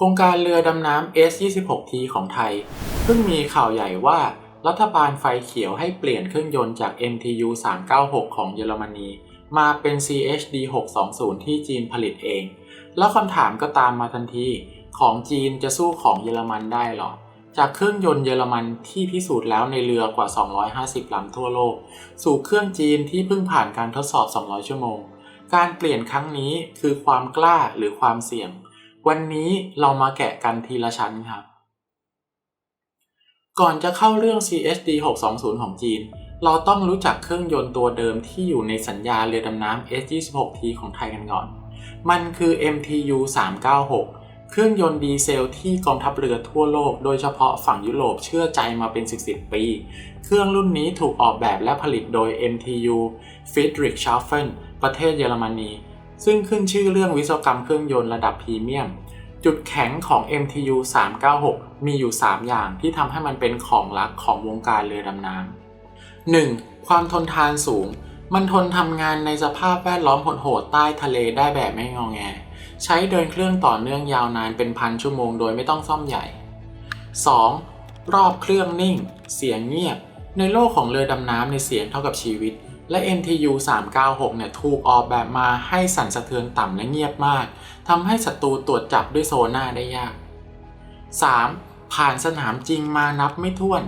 โครงการเรือดำน้ำ S26T ของไทย เพิ่งมีข่าวใหญ่ว่ารัฐบาลไฟเขียวให้เปลี่ยนเครื่องยนต์จาก MTU 396 ของเยอรมนี มาเป็น CHD 620ที่จีนผลิตเอง แล้วคำถามก็ตามมาทันที ของจีนจะสู้ของเยอรมันได้หรอ จากเครื่องยนต์เยอรมันที่พิสูจน์แล้วในเรือกว่า 250 ลำทั่วโลก สู่เครื่องจีนที่เพิ่งผ่านการทดสอบ 200 ชั่วโมง การเปลี่ยนครั้งนี้คือความกล้าหรือความเสี่ยง วันนี้เรามาแกะกันทีละชั้นครับ ก่อนจะเข้าเรื่อง CHD 620 ของจีน เราต้องรู้จักเครื่องยนต์ตัวเดิมที่อยู่ในสัญญาเรือดำน้ำ S26T ของไทยกันก่อน มันคือ MTU 396 เครื่องยนต์ดีเซลที่กองทัพเรือทั่วโลก โดยเฉพาะฝั่งยุโรปเชื่อใจมาเป็น 10 ปี เครื่องรุ่นนี้ถูกออกแบบและผลิตโดย MTU Friedrichshafen ประเทศเยอรมนี ซึ่งขึ้นชื่อเรื่องวิศวกรรมเครื่องยนต์ระดับพรีเมียม จุดแข็งของ MTU 396 มีอยู่ 3 อย่างที่ทำให้มันเป็นของลักของวงการเรือดำน้ำ 1. ความทนทานสูง มันทนทำงานในสภาพแวดล้อมโหดใต้ทะเลได้แบบไม่งอแง ใช้เดินเครื่องต่อเนื่องยาวนานเป็นพันชั่วโมงโดยไม่ต้องซ่อมใหญ่ 2. รอบเครื่องนิ่ง เสียงเงียบ ในโลกของเรือดำน้ำในเสียงเท่ากับชีวิต และ MTU 396 เนี่ยถูกออกแบบมาให้สั่นสะเทือนต่ำและเงียบมากทำให้ศัตรูตรวจจับด้วยโซน่าได้ยาก 3. ผ่านสนามจริงมานับไม่ถ้วน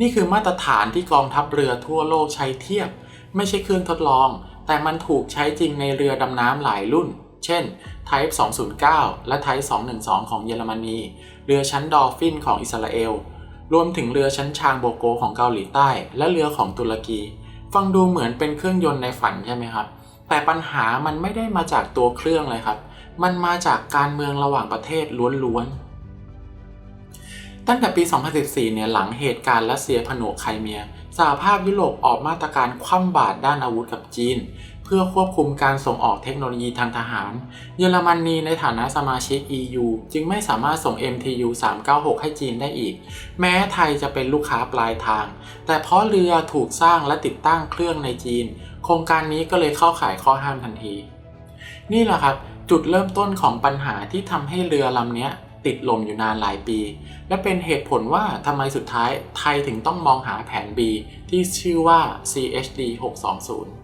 นี่คือมาตรฐานที่กองทัพเรือทั่วโลกใช้เทียบ ไม่ใช่เครื่องทดลอง แต่มันถูกใช้จริงในเรือดำน้ำหลายรุ่น เช่น Type 209 และ Type 212 ของเยอรมนี เรือชั้นดอลฟินของอิสราเอล รวมถึงเรือชั้นชางโบโกของเกาหลีใต้ และเรือของตุรกี ฟังดูเหมือนเป็นเครื่องยนต์ในฝันใช่ไหมครับ แต่ปัญหามันไม่ได้มาจากตัวเครื่องเลยครับ มันมาจากการเมืองระหว่างประเทศล้วนๆ ตั้งแต่ปี 2014 เนี่ยหลังเหตุการณ์รัสเซียผนวกไครเมียสหภาพยุโรปออกมาตรการคว่ำบาตรด้านอาวุธกับจีน เพื่อควบคุมการส่งออกเทคโนโลยีทางทหาร เยอรมนีในฐานะสมาชิก EU จึงไม่สามารถส่ง MTU 396 ให้จีนได้อีก แม้ไทยจะเป็นลูกค้าปลายทาง แต่เพราะเรือถูกสร้างและติดตั้งเครื่องในจีน โครงการนี้ก็เลยเข้าข่ายข้อห้ามทันที นี่แหละครับ จุดเริ่มต้นของปัญหาที่ทำให้เรือลำนี้ติดลมอยู่นานหลายปี และเป็นเหตุผลว่าทำไมสุดท้ายไทยถึงต้องมองหาแผน B ที่ชื่อว่า CHD 620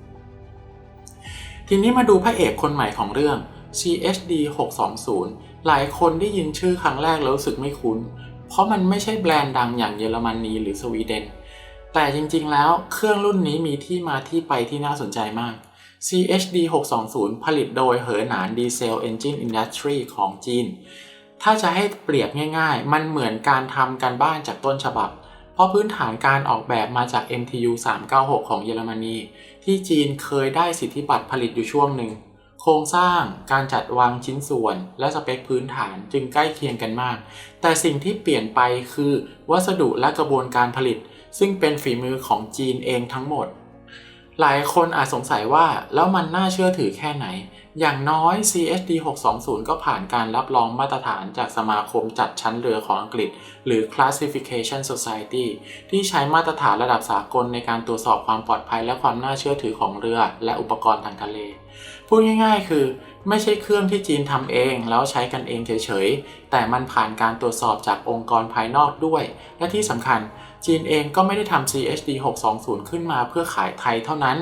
ทีนี้มาดูพระเอกคนใหม่ของเรื่อง CHD 620 หลายคนได้ยินชื่อครั้งแรกแล้วรู้สึกไม่คุ้น เพราะมันไม่ใช่แบรนด์ดังอย่างเยอรมนีหรือสวีเดน แต่จริงๆ แล้วเครื่องรุ่นนี้มีที่มาที่ไปที่น่าสนใจมาก CHD 620 ผลิตโดยเหอหนานดีเซลเอนจินอินดัสทรีของจีน ถ้าจะให้เปรียบง่ายๆ มันเหมือนการทำการบ้านจากต้นฉบับ ราะพื้นฐานการออกแบบมาจาก MTU 396 ของเยอรมนี ที่จีนเคยได้สิทธิบัตรผลิตอยู่ช่วงหนึ่ง โครงสร้างการจัดวางชิ้นส่วน และสเปคพื้นฐานจึงใกล้เคียงกันมาก แต่สิ่งที่เปลี่ยนไปคือ วัสดุและกระบวนการผลิต ซึ่งเป็นฝีมือของจีนเองทั้งหมด หลายคนอาจสงสัยว่าแล้วมันน่าเชื่อถือแค่ไหน อย่างน้อย CHD 620 ก็ผ่านการรับรองมาตรฐานจากสมาคมจัดชั้นเรือของอังกฤษ หรือ Classification Society ที่ใช้มาตรฐานระดับสากลในการตรวจสอบความปลอดภัยและความน่าเชื่อถือของเรือ และอุปกรณ์ทางทะเล พูดง่ายๆ คือ ไม่ใช่เครื่องที่จีนทำเองแล้วใช้กันเองเฉยๆ แต่มันผ่านการตรวจสอบจากองค์กรภายนอกด้วย และที่สำคัญจีนเองก็ไม่ได้ทำ CHD 620 ขึ้นมาเพื่อขายไทยเท่านั้น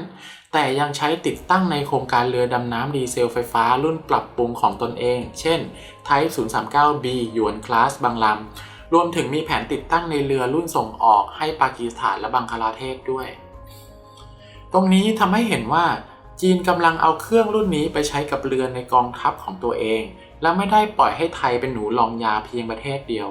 แต่ยังใช้ติดตั้งในโครงการเรือดำน้ำดีเซลไฟฟ้ารุ่นปรับปรุงของตนเอง เช่น Type 039B หยวนคลาสบางลำ รวมถึงมีแผนติดตั้งในเรือรุ่นส่งออกให้ปากีสถานและบังคลาเทศด้วย ตรงนี้ทำให้เห็นว่าจีนกำลังเอาเครื่องรุ่นนี้ไปใช้กับเรือในกองทัพของตัวเอง และไม่ได้ปล่อยให้ไทยเป็นหนูลองยาเพียงประเทศเดียว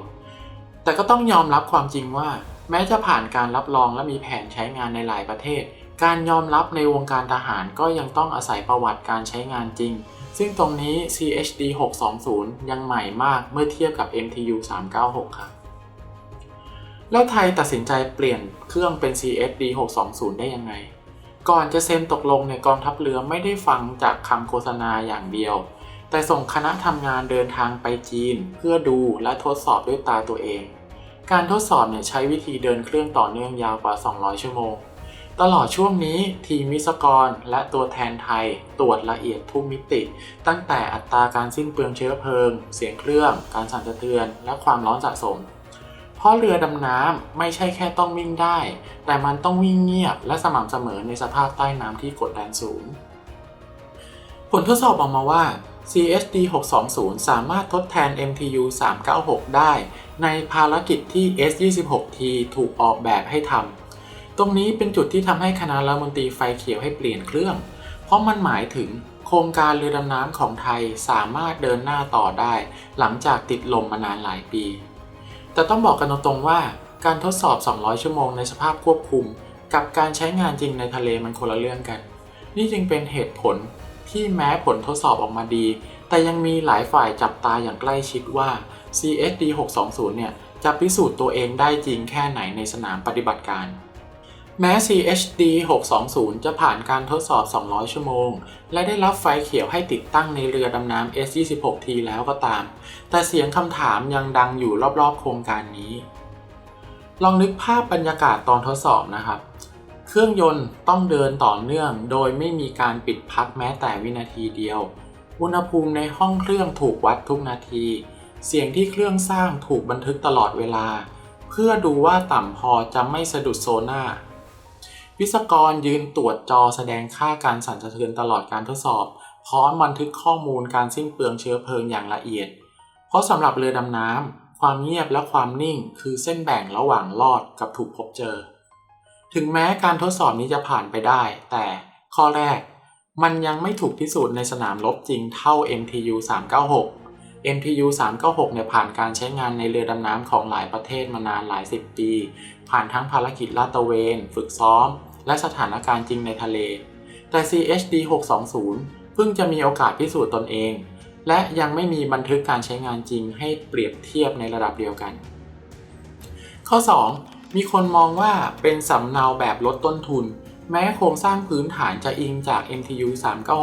แต่ก็ต้องยอมรับความจริงว่า แม้จะผ่านการรับรองและมีแผนใช้งานในหลายประเทศ การยอมรับในวงการทหารก็ยังต้องอาศัยประวัติการใช้งานจริง ซึ่งตรงนี้ CHD 620 ยังใหม่มากเมื่อเทียบกับ MTU 396 ครับ แล้วไทยตัดสินใจเปลี่ยนเครื่องเป็น CHD 620 ได้ยังไง ก่อนจะเซ็นตกลงในกองทัพเรือไม่ได้ฟังจากคำโฆษณาอย่างเดียว แต่ส่งคณะทำงานเดินทางไปจีน เพื่อดูและทดสอบด้วยตาตัวเอง การทดสอบเนี่ยใช้วิธีเดินเครื่องต่อเนื่องยาวกว่า 200 ชั่วโมง ตลอดช่วงนี้ทีมวิศวกรและตัวแทนไทยตรวจละเอียดทุกมิติ ตั้งแต่อัตราการสิ้นเปลืองเชื้อเพลิง เสียงเครื่อง การสั่นสะเทือน และความร้อนสะสม เพราะเรือดำน้ำไม่ใช่แค่ต้องวิ่งได้ แต่มันต้องวิ่งเงียบและสม่ำเสมอในสภาพใต้น้ำที่กดดันสูง ผลทดสอบออกมาว่า CSD 620สามารถทดแทน MTU 396ได้ ในภารกิจที่ S26T ถูกออกแบบให้ทำ ตรงนี้เป็นจุดที่ทำให้คณะรัฐมนตรีไฟเขียวให้เปลี่ยนเครื่อง เพราะมันหมายถึงโครงการเรือดำน้ำของไทยสามารถเดินหน้าต่อได้ หลังจากติดลมมานานหลายปี แต่ต้องบอกกันตรงๆว่าการทดสอบ 200 ชั่วโมงในสภาพควบคุม กับการใช้งานจริงในทะเลมันคนละเรื่องกัน นี่จึงเป็นเหตุผลที่แม้ผลทดสอบออกมาดี แต่ยังมีหลายฝ่ายจับตาอย่างใกล้ชิดว่า CSD 620เนี่ยจะพิสูจน์ตัวเองได้จริงแค่ไหนในสนามปฏิบัติการ แม้ CHD 620 จะผ่านการทดสอบ 200 ชั่วโมง และได้รับไฟเขียวให้ติดตั้งในเรือดำน้ำ S26T แล้วก็ตาม แต่เสียงคำถามยังดังอยู่รอบๆ โครงการนี้ ลองนึกภาพบรรยากาศตอนทดสอบนะครับ เครื่องยนต์ต้องเดินต่อเนื่อง โดยไม่มีการปิดพักแม้แต่วินาทีเดียว อุณหภูมิในห้องเครื่องถูกวัดทุกนาที เสียงที่เครื่องสร้างถูกบันทึกตลอดเวลา เพื่อดูว่าต่ำพอจะไม่สะดุดโซน่า วิศกรยืนตรวจจอแสดงค่าการสั่นสะเทือนตลอดการทดสอบ พร้อมบันทึกข้อมูลการสิ้นเปลืองเชื้อเพลิงอย่างละเอียด เพราะสำหรับเรือดำน้ำความเงียบและความนิ่งคือเส้นแบ่งระหว่างรอดกับถูกพบเจอ ถึงแม้การทดสอบนี้จะผ่านไปได้ แต่ข้อแรก มันยังไม่ถูกพิสูจน์ในสนามรบจริงเท่า MTU 396 MTU 396เนี่ยผ่านการใช้งานในเรือดำน้ำของหลายประเทศมานานหลายสิบปี ผ่านทั้งภารกิจลาดตระเวน ฝึกซ้อม และสถานการณ์จริงในทะเล แต่ CHD 620 เพิ่งจะมีโอกาสพิสูจน์ตนเอง และยังไม่มีบันทึกการใช้งานจริงให้เปรียบเทียบในระดับเดียวกัน ข้อ 2 มีคนมองว่าเป็นสำเนาแบบลดต้นทุน แม้โครงสร้างพื้นฐานจะอิงจาก MTU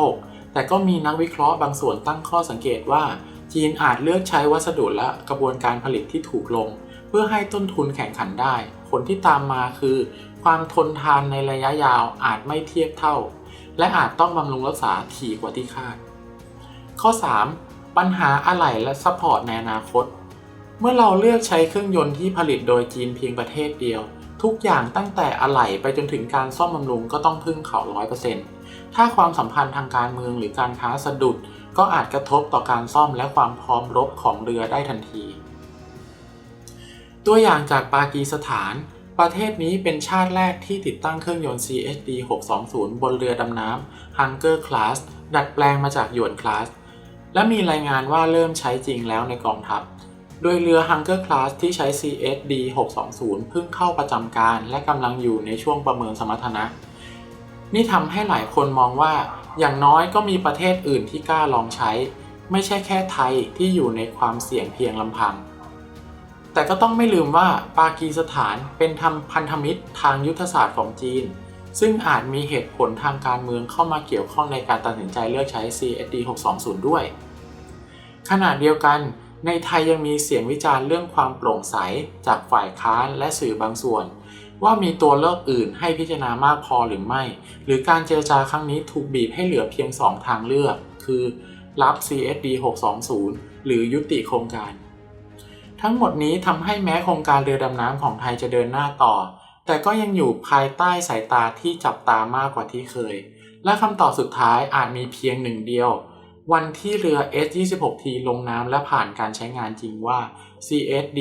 396 แต่ก็มีนักวิเคราะห์บางส่วนตั้งข้อสังเกตว่าจีนอาจเลือกใช้วัสดุและกระบวนการผลิตที่ถูกลง เพื่อให้ต้นทุนแข่งขันได้ ผลที่ตามมาคือ ความทนทานในระยะยาวอาจไม่เทียบเท่า และอาจต้องบำรุงรักษาถี่กว่าที่คาด ข้อ 3. ปัญหาอะไหล่และซัพพอร์ตในอนาคต เมื่อเราเลือกใช้เครื่องยนต์ที่ผลิตโดยจีนเพียงประเทศเดียว ทุกอย่างตั้งแต่อะไหล่ไปจนถึงการซ่อมบำรุงก็ต้องพึ่งเขา100%ถ้าความสัมพันธ์ทางการเมืองหรือการค้าสะดุด ก็อาจกระทบต่อการซ่อมและความพร้อมรบของเรือได้ทันที ตัวอย่างจากปากีสถาน ประเทศนี้เป็นชาติแรกที่ติดตั้งเครื่องยนต์ CHD 620 บนเรือดำน้ำ Hunger Class ดัดแปลงมาจากหยวน Class และมีรายงานว่าเริ่มใช้จริงแล้วในกองทัพ โดยเรือ Hunger Class ที่ใช้ CSD 620 เพิ่งเข้าประจำการและกำลังอยู่ในช่วงประเมินสมรรถนะ นี่ทำให้หลายคนมองว่า อย่างน้อยก็มีประเทศอื่นที่กล้าลองใช้ ไม่ใช่แค่ไทยที่อยู่ในความเสี่ยงเพียงลำพัง แต่ก็ต้องไม่ลืมว่าปากีสถานเป็นทำพันธมิตรทางยุทธศาสตร์ของจีน ซึ่งอาจมีเหตุผลทางการเมืองเข้ามาเกี่ยวข้องในการตัดสินใจเลือกใช้ CSD 620 ด้วย ขณะเดียวกันในไทยยังมีเสียงวิจารณ์เรื่องความโปร่งใสจากฝ่ายค้านและสื่อบางส่วน ว่ามีตัวเลือกอื่นให้พิจารณามากพอหรือไม่ หรือการเจรจาครั้งนี้ถูกบีบให้เหลือเพียง 2 ทางเลือก คือรับ CSD 620 หรือยุติโครงการ ทั้งหมดนี้ทำให้แม้โครงการเรือดำน้ำของไทยจะเดินหน้าต่อ แต่ก็ยังอยู่ภายใต้สายตาที่จับตามากกว่าที่เคย และคำตอบสุดท้ายอาจมีเพียงหนึ่งเดียว วันที่เรือ S26T ลงน้ำและผ่านการใช้งานจริงว่า CSD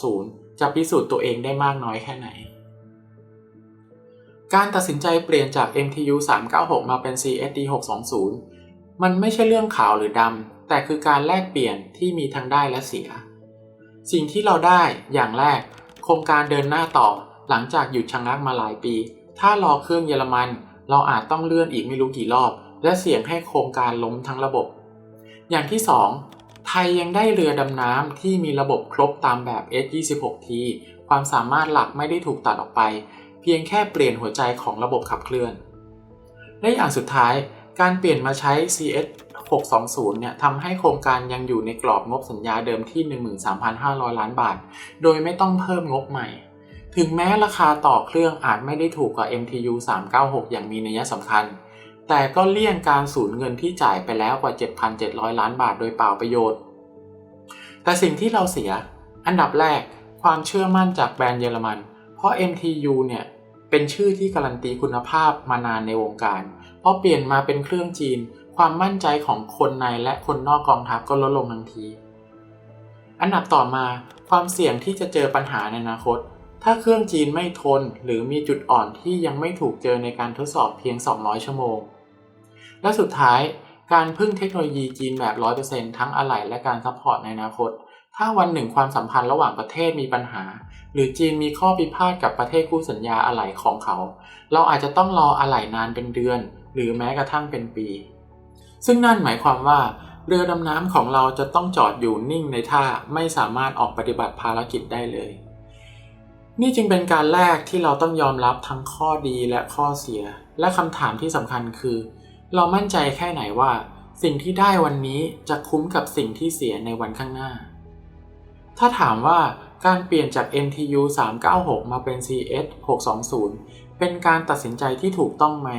620จะพิสูจน์ตัวเองได้มากน้อยแค่ไหน การตัดสินใจเปลี่ยนจาก MTU 396 มาเป็น CSD 620มันไม่ใช่เรื่องขาวหรือดำแต่คือการแลกเปลี่ยนที่มีทั้งได้และเสีย สิ่งที่เราได้อย่างแรก โครงการเดินหน้าต่อ หลังจากหยุดชะงักมาหลายปี ถ้ารอเครื่องเยอรมัน เราอาจต้องเลื่อนอีกไม่รู้กี่รอบ และเสี่ยงให้โครงการล้มทั้งระบบ อย่างที่ 2 ไทยยังได้เรือดำน้ำที่มีระบบครบตามแบบ S26T ความสามารถหลักไม่ได้ถูกตัดออกไป เพียงแค่เปลี่ยนหัวใจของระบบขับเคลื่อน และอย่างสุดท้ายการเปลี่ยนมาใช้ CS 620 เนี่ยทำให้โครงการยังอยู่ในกรอบงบสัญญาเดิมที่ 13,500 ล้านบาท โดยไม่ต้องเพิ่มงบใหม่ ถึงแม้ราคาต่อเครื่องอาจไม่ได้ถูกกว่า MTU 396 อย่างมีนัยสำคัญ แต่ก็เลี่ยงการสูญเงินที่จ่ายไปแล้วกว่า 7,700 ล้านบาทโดยเปล่าประโยชน์ แต่สิ่งที่เราเสีย อันดับแรก ความเชื่อมั่นจากแบรนด์เยอรมัน เพราะ MTU เนี่ยเป็นชื่อที่การันตีคุณภาพมานานในวงการ อเปลี่ยนมาเป็นเครื่องจีน ความมั่นใจของคนในและคนนอกกองทัพก็ลดลงทันที อันดับต่อมาความเสี่ยงที่จะเจอปัญหาในอนาคต ถ้าเครื่องจีนไม่ทน หรือมีจุดอ่อนที่ยังไม่ถูกเจอในการทดสอบเพียง 200 ชั่วโมง และสุดท้ายการพึ่งเทคโนโลยีจีนแบบ 100%ทั้งอะไหล่และการซัพพอร์ตในอนาคต ถ้าวันหนึ่งความสัมพันธ์ระหว่างประเทศมีปัญหา หรือจีนมีข้อพิพาทกับประเทศคู่สัญญาอะไหล่ของเขา เราอาจจะต้องรออะไหล่นานเป็นเดือน หรือแม้กระทั่งเป็นปี ซึ่งนั่นหมายความว่า เรือดำน้ำของเราจะต้องจอดอยู่นิ่งในท่าไม่สามารถออกปฏิบัติภารกิจได้เลย นี่จึงเป็นการแรกที่เราต้องยอมรับทั้งข้อดีและข้อเสีย และคำถามที่สำคัญคือ เรามั่นใจแค่ไหนว่า สิ่งที่ได้วันนี้จะคุ้มกับสิ่งที่เสียในวันข้างหน้า ถ้าถามว่าการเปลี่ยนจาก MTU 396 มาเป็น CS 620 เป็นการตัดสินใจที่ถูกต้องไหม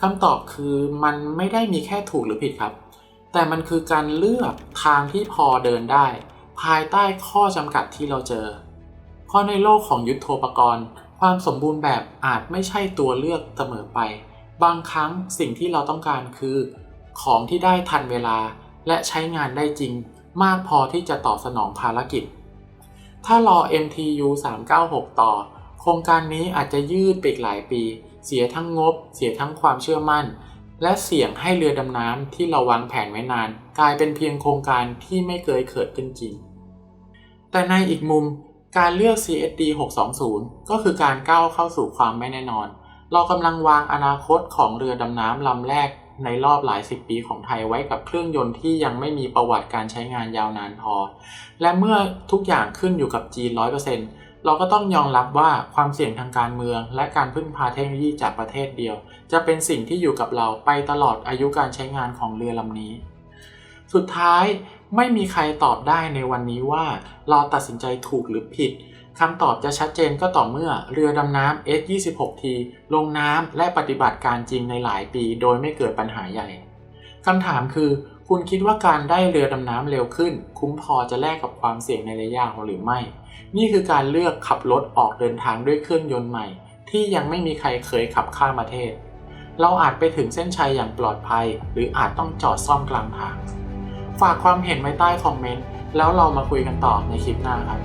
คำตอบคือมันไม่ได้มีแค่ถูกหรือผิดครับ แต่มันคือการเลือกทางที่พอเดินได้ ภายใต้ข้อจำกัดที่เราเจอเพราะในโลกของยุทโธปกรณ์ ความสมบูรณ์แบบอาจไม่ใช่ตัวเลือกเสมอไป บางครั้งสิ่งที่เราต้องการคือ ของที่ได้ทันเวลาและใช้งานได้จริง มากพอที่จะตอบสนองภารกิจ ถ้ารอ MTU 396 ต่อ โครงการนี้อาจจะยืดไปอีกหลายปี เสียทั้งงบ เสียทั้งความเชื่อมั่น และเสี่ยงให้เรือดำน้ำที่เราวางแผนไว้นาน กลายเป็นเพียงโครงการที่ไม่เคยเกิดขึ้นจริง แต่ในอีกมุมการเลือก CSD 620 ก็คือการก้าวเข้าสู่ความไม่แน่นอน เรากำลังวางอนาคตของเรือดำน้ำลำแรกในรอบหลายสิบปีของไทยไว้กับเครื่องยนต์ที่ยังไม่มีประวัติการใช้งานยาวนานพอ และเมื่อทุกอย่างขึ้นอยู่กับจีน 100% เราก็ต้องยอมรับว่าความเสี่ยงทางการเมือง และการพึ่งพาเทคโนโลยีจากประเทศเดียว จะเป็นสิ่งที่อยู่กับเราไปตลอดอายุการใช้งานของเรือลำนี้ สุดท้ายไม่มีใครตอบได้ในวันนี้ว่า เราตัดสินใจถูกหรือผิดคำตอบจะชัดเจนก็ต่อเมื่อเรือดำน้ำ S26T ลงน้ำและปฏิบัติการจริงในหลายปี โดยไม่เกิดปัญหาใหญ่คำถามคือ คุณคิดว่าการได้เรือดำน้ำเร็วขึ้น คุ้มพอจะแลกกับความเสี่ยงในระยะยาวหรือไม่ นี่คือการเลือกขับรถออกเดินทางด้วยเครื่องยนต์ใหม่ ที่ยังไม่มีใครเคยขับข้ามประเทศ เราอาจไปถึงเส้นชัยอย่างปลอดภัย หรืออาจต้องจอดซ่อมกลางทาง ฝากความเห็นไว้ใต้คอมเมนต์แล้วเรามาคุยกันต่อในคลิปหน้าครับ